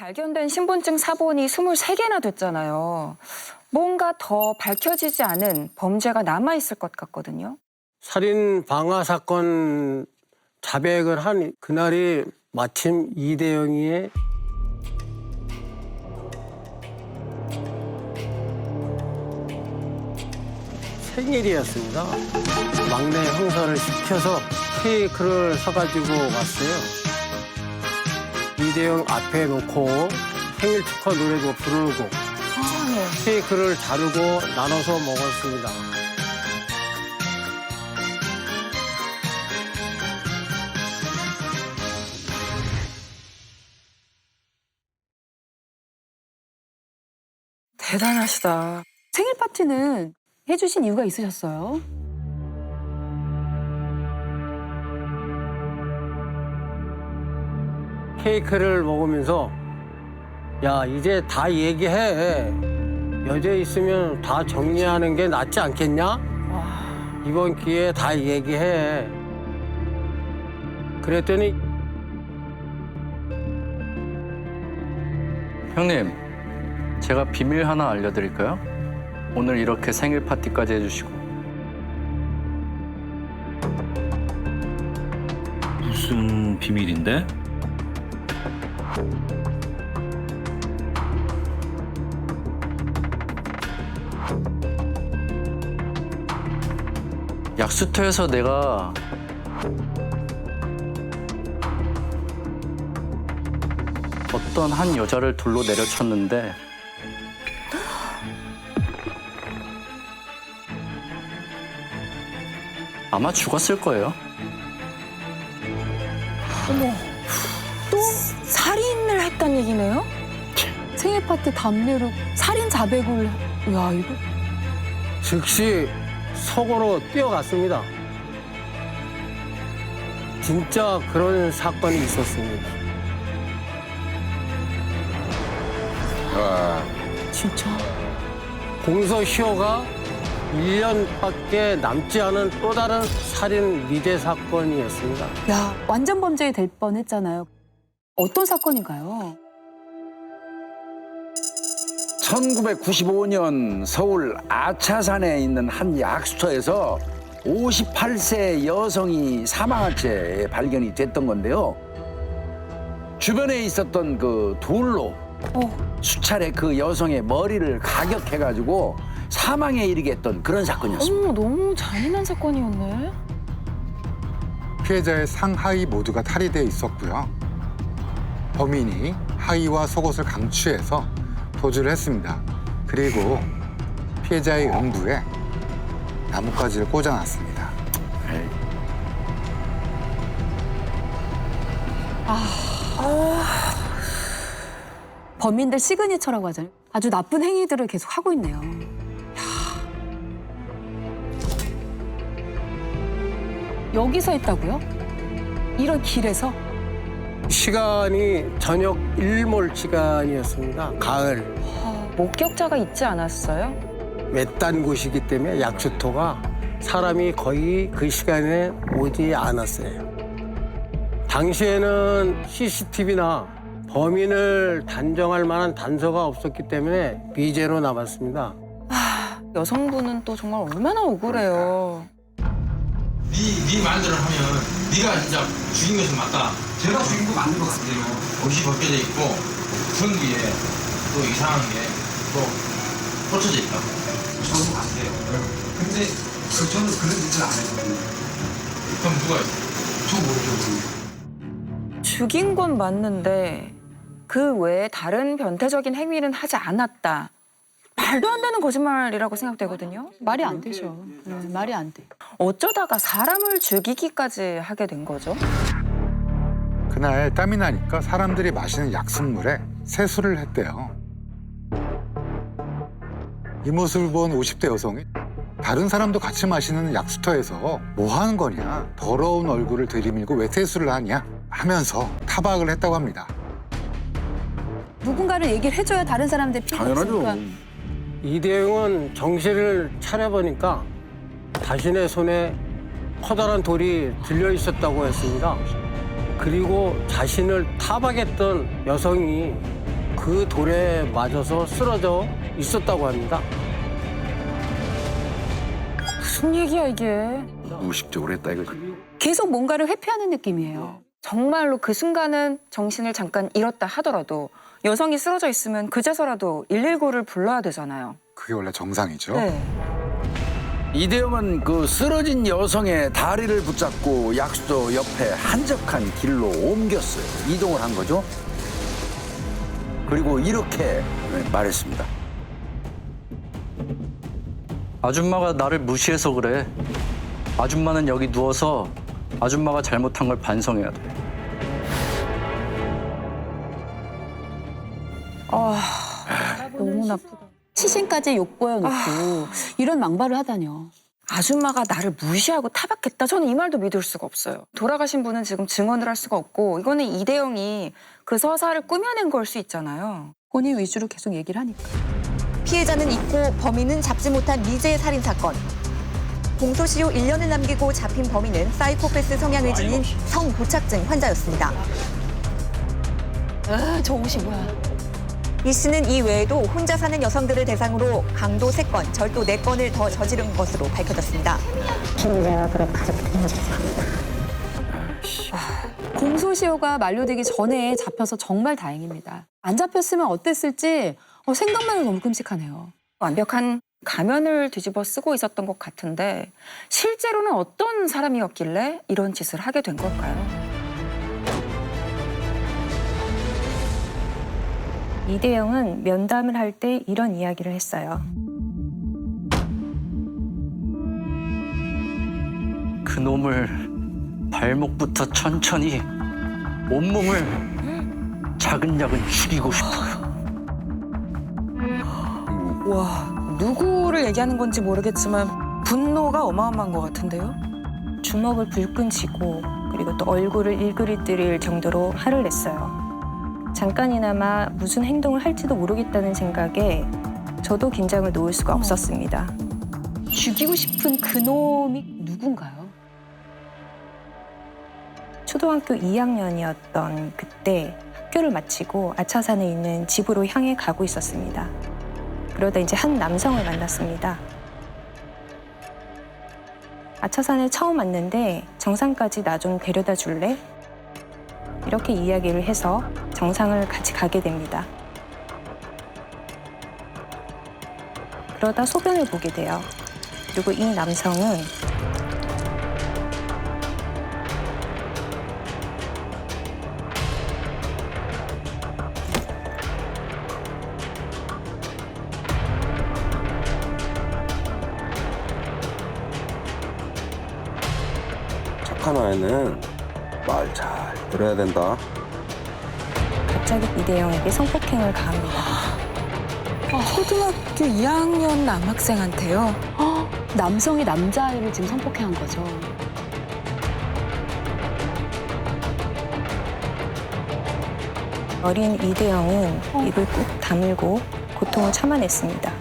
발견된 신분증 사본이 23개나 됐잖아요. 뭔가 더 밝혀지지 않은 범죄가 남아 있을 것 같거든요. 살인 방화 사건 자백을 한 그날이 마침 이대영이의 생일이었습니다. 막내 형사를 시켜서 케이크를 사가지고 왔어요. 이대영 앞에 놓고 생일 축하 노래도 부르고. 케이크를 자르고 나눠서 먹었습니다. 대단하시다. 생일 파티는 해주신 이유가 있으셨어요? 케이크를 먹으면서 야 이제 다 얘기해 여자 있으면 다 정리하는 게 낫지 않겠냐 이번 기회에 다 얘기해 그랬더니 형님, 제가 비밀 하나 알려드릴까요? 오늘 이렇게 생일 파티까지 해주시고 무슨 비밀인데? 약수터에서 내가 어떤 한 여자를 돌로 내려쳤는데 아마 죽었을 거예요. 또 했단 얘기네요? 생일 파티 담례로 살인 자백을 야 이거 즉시 속으로 뛰어갔습니다 진짜 그런 사건이 있었습니다 진짜 공소시효가 1년밖에 남지 않은 또 다른 살인 미제 사건이었습니다. 야 완전 범죄 될 뻔했잖아요. 어떤 사건인가요? 1995년 서울 아차산에 있는 한 약수터에서 58세 여성이 사망한 채 발견이 됐던 건데요. 주변에 있었던 그 돌로 어. 수차례 그 여성의 머리를 가격해가지고 사망에 이르게 했던 그런 사건이었습니다. 어머, 너무 잔인한 사건이었네. 피해자의 상하의 모두가 탈의돼 있었고요. 범인이 하의와 속옷을 강취해서 도주를 했습니다. 그리고 피해자의 음부에 나뭇가지를 꽂아놨습니다. 범인들 시그니처라고 하잖아요. 아주 나쁜 행위들을 계속 하고 있네요. 야. 여기서 했다고요? 이런 길에서? 시간이 저녁 일몰 시간이었습니다. 가을. 목격자가 있지 않았어요? 외딴 곳이기 때문에 약수터가 사람이 거의 그 시간에 오지 않았어요. 당시에는 CCTV나 범인을 단정할 만한 단서가 없었기 때문에 미제로 남았습니다. 여성분은 또 정말 얼마나 억울해요. 네, 네 말대로 하면 네가 진짜 죽인 것은 맞다. 제가 죽인 거 맞는 것 같아요. 옷이 벗겨져 있고 등 위에 또 이상한 게 또 꽂혀져 있다고. 저도 봤어요. 근데 그 저는 그런 짓을 안 했거든요. 그럼 누가 했어요? 저 모르죠. 죽인 건 맞는데 그 외에 다른 변태적인 행위는 하지 않았다. 말도 안 되는 거짓말이라고 생각되거든요. 말이 안 되죠. 네, 말이 안 돼. 어쩌다가 사람을 죽이기까지 하게 된 거죠? 그날 땀이 나니까 사람들이 마시는 약순물에 세수를 했대요. 이 모습을 본 50대 여성이 다른 사람도 같이 마시는 약수터에서 뭐 하는 거냐, 더러운 얼굴을 들이밀고 왜 세수를 하냐 하면서 타박을 했다고 합니다. 누군가를 얘기를 해줘야 다른 사람들 피해가 없으니까. 이대영은 정신을 차려보니까 자신의 손에 커다란 돌이 들려 있었다고 했습니다. 그리고 자신을 타박했던 여성이 그 돌에 맞아서 쓰러져 있었다고 합니다. 무슨 얘기야 이게? 무의식적으로 했다 이거지. 계속 뭔가를 회피하는 느낌이에요. 정말로 그 순간은 정신을 잠깐 잃었다 하더라도 여성이 쓰러져 있으면 그제서라도 119를 불러야 되잖아요. 그게 원래 정상이죠. 네. 이대영은 그 쓰러진 여성의 다리를 붙잡고 약수도 옆에 한적한 길로 옮겼어요. 이동을 한 거죠. 그리고 이렇게 말했습니다. 아줌마가 나를 무시해서 그래. 아줌마는 여기 누워서 아줌마가 잘못한 걸 반성해야 돼. 너무 나쁘다. 시신까지 욕보여놓고 이런 망발을 하다뇨. 아줌마가 나를 무시하고 타박했다. 저는 이 말도 믿을 수가 없어요. 돌아가신 분은 지금 증언을 할 수가 없고 이거는 이대영이 그 서사를 꾸며낸 걸 수 있잖아요. 본인 위주로 계속 얘기를 하니까. 피해자는 있고 범인은 잡지 못한 미제 살인 사건. 공소시효 1년을 남기고 잡힌 범인은 사이코패스 성향을 지닌 성부착증 환자였습니다. 아, 저 옷이 뭐야. 이 씨는 이 외에도 혼자 사는 여성들을 대상으로 강도 3건, 절도 4건을 더 저지른 것으로 밝혀졌습니다. 공소시효가 만료되기 전에 잡혀서 정말 다행입니다. 안 잡혔으면 어땠을지 어, 생각만 해도 너무 끔찍하네요. 완벽한 가면을 뒤집어 쓰고 있었던 것 같은데 실제로는 어떤 사람이었길래 이런 짓을 하게 된 걸까요? 이대영은 면담을 할 때 이런 이야기를 했어요. 그 놈을 발목부터 천천히 온몸을 차근차근 죽이고 싶어요. 와 누구를 얘기하는 건지 모르겠지만 분노가 어마어마한 것 같은데요? 주먹을 불끈 쥐고 그리고 또 얼굴을 일그리뜨릴 정도로 화를 냈어요. 잠깐이나마 무슨 행동을 할지도 모르겠다는 생각에 저도 긴장을 놓을 수가 없었습니다. 죽이고 싶은 그놈이 누군가요? 초등학교 2학년이었던 그때 학교를 마치고 아차산에 있는 집으로 향해 가고 있었습니다. 그러다 이제 한 남성을 만났습니다. 아차산에 처음 왔는데 정상까지 나 좀 데려다 줄래? 이렇게 이야기를 해서 정상을 같이 가게 됩니다. 그러다 소변을 보게 돼요. 그리고 이 남성은 착한 아이는 말 잘 들어야 된다. 갑자기 이대영에게 성폭행을 가합니다. 초등학교 2학년 남학생한테요? 남성이 남자아이를 지금 성폭행한 거죠. 어린 이대영은 입을 꾹 다물고 고통을 참아냈습니다.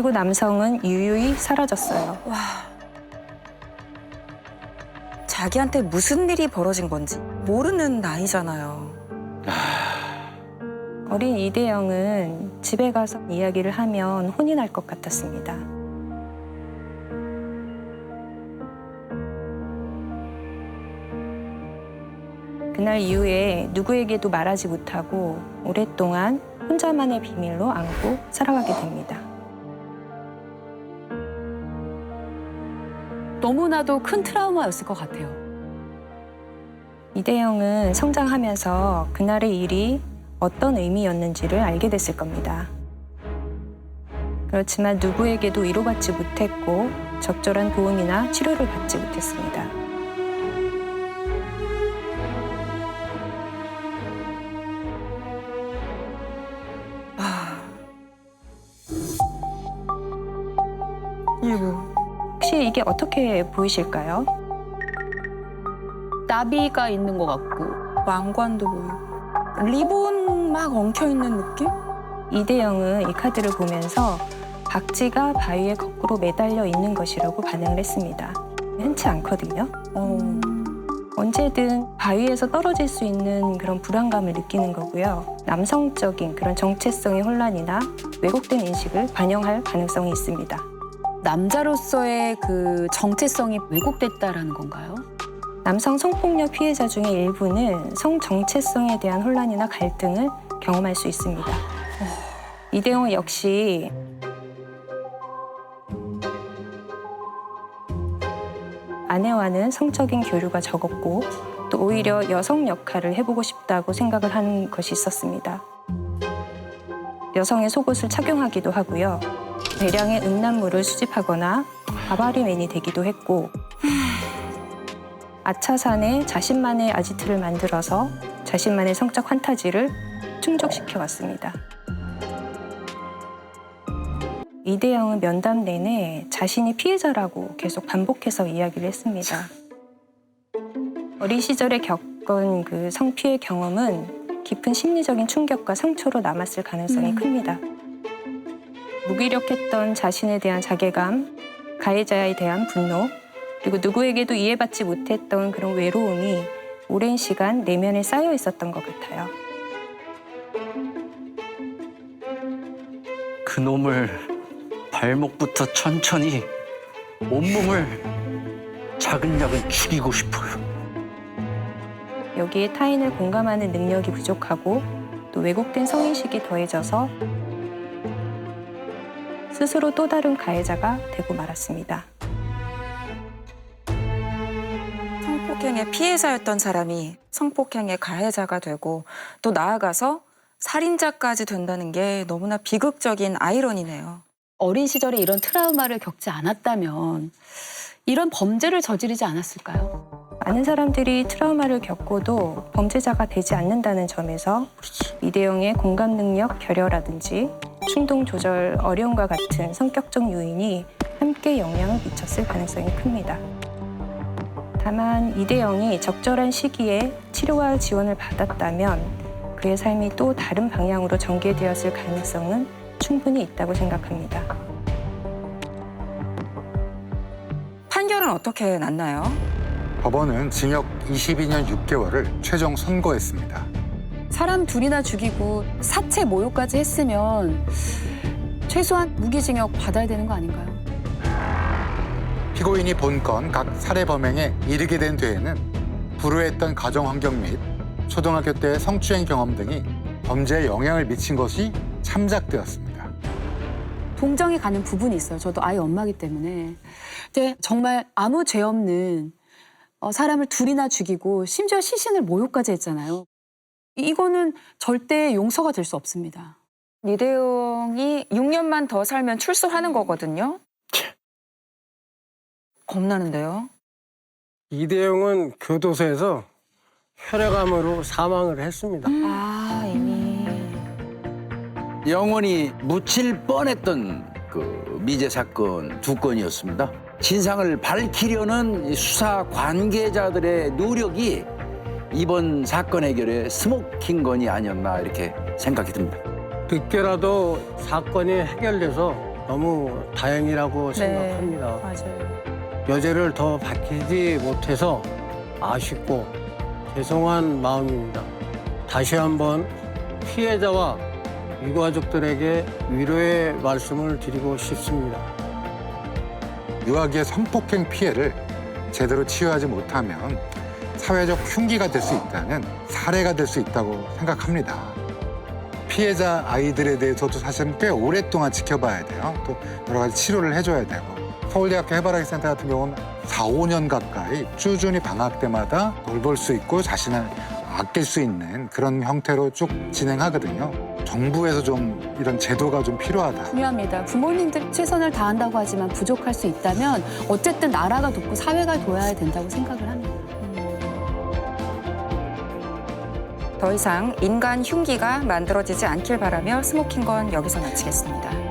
그리고 남성은 유유히 사라졌어요. 자기한테 무슨 일이 벌어진 건지 모르는 나이잖아요. 어린 이대영은 집에 가서 이야기를 하면 혼이 날 것 같았습니다. 그날 이후에 누구에게도 말하지 못하고 오랫동안 혼자만의 비밀로 안고 살아가게 됩니다. 너무나도 큰 트라우마였을 것 같아요. 이대영은 성장하면서 그날의 일이 어떤 의미였는지를 알게 됐을 겁니다. 그렇지만 누구에게도 위로받지 못했고 적절한 도움이나 치료를 받지 못했습니다. 이거 혹시 이게 어떻게 보이실까요? 나비가 있는 것 같고 왕관도 보이고 리본 막 엉켜 있는 느낌? 이대영은 이 카드를 보면서 박쥐가 바위에 거꾸로 매달려 있는 것이라고 반응을 했습니다. 흔치 않거든요. 어. 언제든 바위에서 떨어질 수 있는 그런 불안감을 느끼는 거고요. 남성적인 그런 정체성의 혼란이나 왜곡된 인식을 반영할 가능성이 있습니다. 남자로서의 그 정체성이 왜곡됐다라는 건가요? 남성 성폭력 피해자 중에 일부는 성 정체성에 대한 혼란이나 갈등을 경험할 수 있습니다. 이대용 역시 아내와는 성적인 교류가 적었고 또 오히려 여성 역할을 해보고 싶다고 생각을 하는 것이 있었습니다. 여성의 속옷을 착용하기도 하고요. 대량의 음란물을 수집하거나 아바리맨이 되기도 했고 아차산에 자신만의 아지트를 만들어서 자신만의 성적 환타지를 충족시켜 왔습니다. 이대영은 면담 내내 자신이 피해자라고 계속 반복해서 이야기를 했습니다. 어린 시절에 겪은 그 성피해 경험은 깊은 심리적인 충격과 상처로 남았을 가능성이 큽니다. 무기력했던 자신에 대한 자괴감, 가해자에 대한 분노, 그리고 누구에게도 이해받지 못했던 그런 외로움이 오랜 시간 내면에 쌓여 있었던 것 같아요. 그 놈을 발목부터 천천히 온몸을 차근차근 죽이고 싶어요. 여기에 타인을 공감하는 능력이 부족하고 또 왜곡된 성인식이 더해져서 스스로 또 다른 가해자가 되고 말았습니다. 성폭행의 피해자였던 사람이 성폭행의 가해자가 되고 또 나아가서 살인자까지 된다는 게 너무나 비극적인 아이러니네요. 어린 시절에 이런 트라우마를 겪지 않았다면 이런 범죄를 저지르지 않았을까요? 많은 사람들이 트라우마를 겪고도 범죄자가 되지 않는다는 점에서 이대영의 공감 능력 결여라든지 충동 조절 어려움과 같은 성격적 요인이 함께 영향을 미쳤을 가능성이 큽니다. 다만 이대영이 적절한 시기에 치료와 지원을 받았다면 그의 삶이 또 다른 방향으로 전개되었을 가능성은 충분히 있다고 생각합니다. 판결은 어떻게 났나요? 법원은 징역 22년 6개월을 최종 선고했습니다. 사람 둘이나 죽이고 사체 모욕까지 했으면 최소한 무기징역 받아야 되는 거 아닌가요? 피고인이 본 건 각 살해 범행에 이르게 된 뒤에는 불우했던 가정 환경 및 초등학교 때 성추행 경험 등이 범죄에 영향을 미친 것이 참작되었습니다. 동정이 가는 부분이 있어요. 저도 아이 엄마기 때문에. 근데 정말 아무 죄 없는 어, 사람을 둘이나 죽이고 심지어 시신을 모욕까지 했잖아요. 이- 이거는 절대 용서가 될 수 없습니다. 이대용이 6년만 더 살면 출소하는 거거든요. 겁나는데요. 이대용은 교도소에서 혈액암으로 사망을 했습니다. 아 이미 영원히 묻힐 뻔했던 그 미제 사건 두 건이었습니다. 진상을 밝히려는 이 수사 관계자들의 노력이 이번 사건 해결에 스모킹건이 아니었나 이렇게 생각이 듭니다. 늦게라도 사건이 해결돼서 너무 다행이라고 생각합니다. 맞아요. 여죄를 더 밝히지 못해서 아쉽고 죄송한 마음입니다. 다시 한번 피해자와 유가족들에게 위로의 말씀을 드리고 싶습니다. 유아기의 성폭행 피해를 제대로 치유하지 못하면 사회적 흉기가 될 수 있다는 사례가 될 수 있다고 생각합니다. 피해자 아이들에 대해서도 사실은 꽤 오랫동안 지켜봐야 돼요. 또 여러 가지 치료를 해줘야 되고. 서울대학교 해바라기 센터 같은 경우는 4, 5년 가까이 꾸준히 방학 때마다 돌볼 수 있고 자신을 아낄 수 있는 그런 형태로 쭉 진행하거든요. 정부에서 좀 이런 제도가 좀 필요하다. 중요합니다. 부모님들 최선을 다한다고 하지만 부족할 수 있다면 어쨌든 나라가 돕고 사회가 도와야 된다고 생각을 합니다. 더 이상 인간 흉기가 만들어지지 않길 바라며 스모킹건 여기서 마치겠습니다.